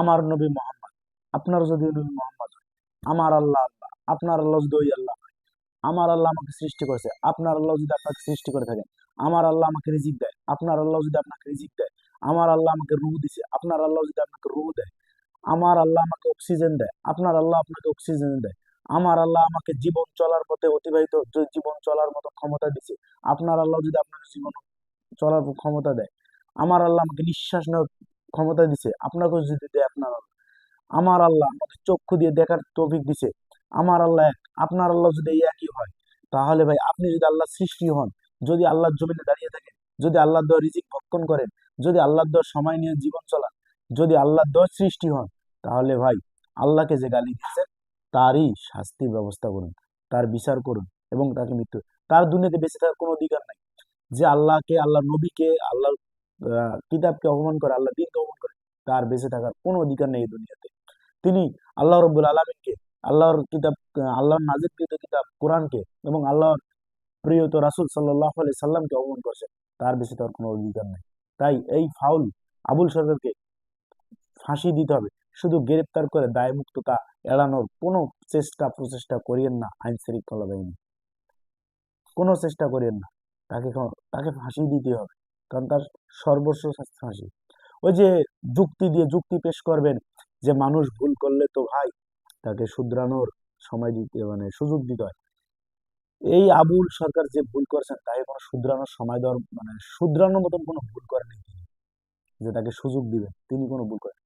আমার নবী মোহাম্মদ। আপনার যদি নবী মোহাম্মদ হয়, আমার আল্লাহ আল্লাহ, আপনার আল্লাহ যদি ওই আল্লাহ হয়, আমার আল্লাহ আমাকে সৃষ্টি করেছে, আপনার আল্লাহ যদি আপনাকে সৃষ্টি করে থাকেন আমার আল্লাহ আমাকে রিজিক দেয়, আপনার আল্লাহ যদি আপনাকে রিজিক দেয়, আমার আল্লাহ আমাকে রুহ দিছে, আপনার আল্লাহ যদি আপনাকে রুহ দেয়, আমার আল্লাহ আমাকে অক্সিজেন দেয়, আপনার আল্লাহ আপনাকে অক্সিজেন দেয়, আমার আল্লাহ আমাকে জীবন চলার পথে অতিবাহিত জীবন চলার মতো ক্ষমতা দিছে, আপনার আল্লাহ যদি আপনাকে জীবন চলার ক্ষমতা দেয়, আমার আল্লাহ আমাকে নিঃশ্বাস নেওয়ার ক্ষমতা দিছে, আপনাকেও যদি দেয় আপনার আমার আল্লাহ আমাকে চক্ষু দিয়ে দেখার তৌফিক দিছে। আমার আল্লাহ আপনার আল্লাহ যদি একই হয়, তাহলে ভাই আপনি যদি আল্লাহ সৃষ্টি হন, যদি আল্লাহর জমিনে দাঁড়িয়ে থাকেন, যদি আল্লাহর দেওয়া রিজিক ভক্ষণ করেন, যদি আল্লাহর দেওয়ার সময় নিয়ে জীবন চলান, যদি আল্লাহর দেওয়ার সৃষ্টি হন, তাহলে ভাই আল্লাহকে যে গালি দিয়েছেন, তারই শাস্তির ব্যবস্থা করুন, তার বিচার করুন এবং তাকে মৃত্যু, তার দুনিয়াতে বেঁচে থাকার কোনো অধিকার নাই। যে আল্লাহকে আল্লাহ নবীকে, আল্লাহর কিতাবকে অপমান করে, আল্লাহ দিনকে অপমান করে, তার বেঁচে থাকার কোনো অধিকার নেই দুনিয়াতে। তিনি আল্লাহ রব্বুল আলমিনকে, আল্লাহর কিতাব আল্লাহর নাজিবকৃত কিতাব কোরআনকে এবং আল্লাহর প্রিয়ত রাসূল সাল্লাহ আলি সাল্লামকে অপমান করছে তার বেঁচে থাকার কোনো অধিকার নেই। তাই এই ফাউল আবুল সরকারকে ফাঁসি দিতে হবে। শুধু গ্রেপ্তার করে দায়মুক্ততা এড়ানোর কোনো চেষ্টা, প্রচেষ্টা করিয়েন না আইন শৃঙ্খলা বাহিনী। কোনো চেষ্টা করিয়েন না। তাকে তাকে ফাঁসি দিতে হবে। কারণ তার সর্বস্ব শাস্তি ফাঁসি ওই যে যুক্তি দিয়ে যুক্তি পেশ করবেন যে মানুষ ভুল করলে তো ভাই তাকে শুধরানোর সময় দিতে মানে সুযোগ দিতে হয়। এই আবুল সরকার যে ভুল করেছেন তাকে কোনো শুধরানোর সময় দেওয়ার মানে শুধরানোর মতন কোনো ভুল করেনি তিনি, যে তাকে সুযোগ দিবেন। তিনি কোনো ভুল করেন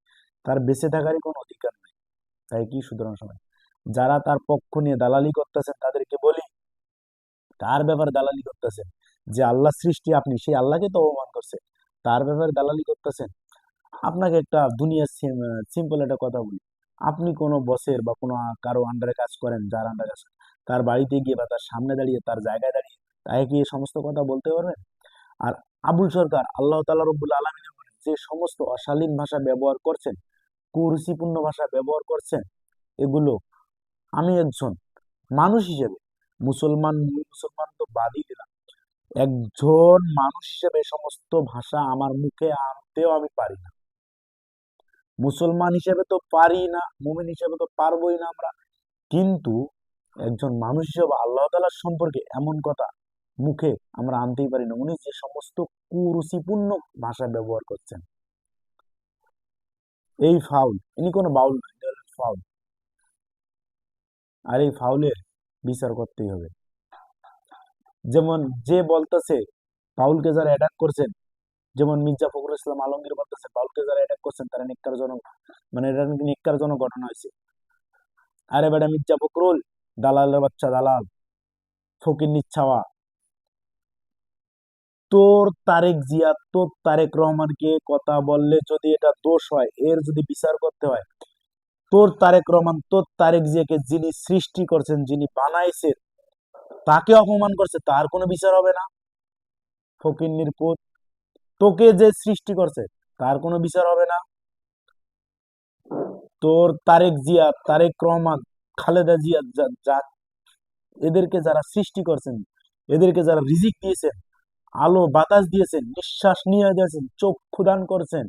তার বেঁচে থাকারই কোনো অধিকার নেই। তাই কি শুধরানোর সময়? যারা তার পক্ষ নিয়ে দালালি করতেছেন, তাদেরকে বলি, কার ব্যাপারে দালালি করতেছেন? যে আল্লাহ সৃষ্টি আপনি, সেই আল্লাহকে তো অপমান করছে। তার ব্যাপারে দালালি করতেছেন। আপনাকে একটা দুনিয়া সিম্পল একটা কথা বলি। আপনি কোনো বসের বা কোনো কারও আন্ডারে কাজ করেন, যার আন্ডারে কাজ তার বাড়িতে গিয়ে বা তার সামনে দাঁড়িয়ে, তার জায়গায় দাঁড়িয়ে, তাকে কি সমস্ত কথা বলতে পারবেন? আর আবুল সরকার, আল্লাহ তাআলা রব্বুল বলেন যে সমস্ত অশালীন ভাষা ব্যবহার করছেন কুরুচিপূর্ণ ভাষা ব্যবহার করছেন, এগুলো আমি একজন মানুষ হিসেবে, মুসলমান মুসলমান তো বাদই দিলাম। একজন মানুষ হিসেবে সমস্ত ভাষা আমার মুখে আনতেও আমি পারি না। মুসলমান হিসেবে তো পারি না, মুমিন হিসেবে তো পারবোই না আমরা। কিন্তু একজন মানুষ হিসেবে আল্লাহ তাআলার সম্পর্কে এমন কথা মুখে আমরা আনতেই পারি না। উনি যে সমস্ত কুরুচিপূর্ণ ভাষা ব্যবহার করছেন। এই ফাউল, ইনি কোনো বাউল নয় ফাউল। আর এই ফাউলের বিচার করতেই হবে। যেমন যে বলতেছে, পাউলকে যারা অ্যাটাক করছেন, যেমন মির্জা ফখরুল ইসলাম আলমগীর বলতেছে, পাউলকে যারা অ্যাটাক করছেন, তারা নিক্কারজনক মানে এটা নাকি নিক্কারজনক ঘটনা হয়েছে। আরে বেটা মির্জা ফখরুল, দালালের বাচ্চা দালাল, ফকির নিচ্ছাওয়া। তোর তারেক জিয়া, তোর তারেক রহমানকে কথা বললে যদি এটা দোষ হয়, এর যদি বিচার করতে হয়, তোর তারেক রহমান, তোর তারেক জিয়াকে যিনি সৃষ্টি করছেন, যিনি বানাইছেন তাকে অপমান করছে, তার কোনো বিচার হবে না। ফকিন্নির পুত, তোকে যে সৃষ্টি করছে, তার কোনো বিচার হবে না। তোর তারেক জিয়া তারেক রহমান, খালেদা জিয়া যা- এদেরকে যারা সৃষ্টি করছেন, এদেরকে যারা রিজিক দিয়েছেন, আলো, বাতাস দিয়েছেন, নিঃশ্বাস নিয়ে দিয়েছেন চক্ষু দান করছেন,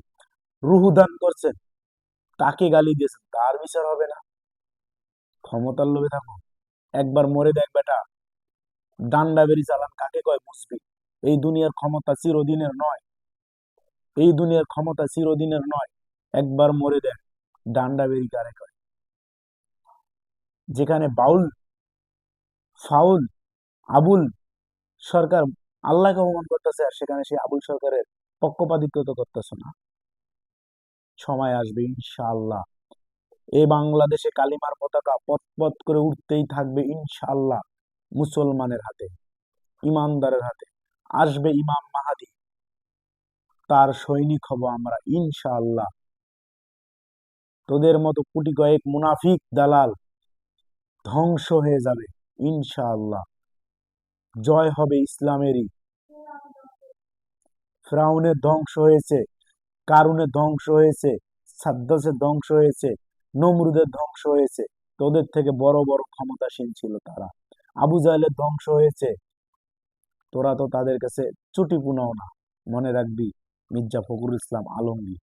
রুহু দান করছেন, তাকে গালি দিয়েছেন, তার বিচার হবে না। ক্ষমতার লোভে থাকো। একবার মরে দেখ বেটা। ডান্ডা বেরি চালান কাকে কয় বুঝবি? এই দুনিয়ার ক্ষমতা চিরদিনের নয়। এই দুনিয়ার ক্ষমতা চিরদিনের নয়। একবার মরে দেখ, ডান্ডা বেরি কারে কয়। যেখানে বাউল, ফাউল, আবুল সরকার আল্লাহকে অপমান করতেছে আর সেখানে সেই আবুল সরকারের পক্ষপাতিত্ব করতেছে না। সময় আসবে, ইনশাআল্লাহ। এই বাংলাদেশে কালিমার পতাকা পথ পথ করে উঠতেই থাকবে, ইনশাআল্লাহ। মুসলমানের হাতে, ইমানদারের হাতে। আসবে ইমাম মাহাদি। তার সৈনিক হব আমরা, ইনশাআল্লাহ। তোদের মতো কোটি কয়েক মুনাফিক দালাল ধ্বংস হয়ে যাবে, ইনশাআল্লাহ। জয় হবে ইসলামেরই। ফ্রাউনের ধ্বংস হয়েছে, কারুনের ধ্বংস হয়েছে, সাদ্দাসের ধ্বংস হয়েছে, নমরুদের ধ্বংস হয়েছে। তোদের থেকে বড় বড় ক্ষমতাসীন ছিল তারা। আবু জাহেলের ধ্বংস হয়েছে। তোরা তো তাদের কাছে চুটি পুনাও না। মনে রাখবি, মির্জা ফখরুল ইসলাম আলমগীর।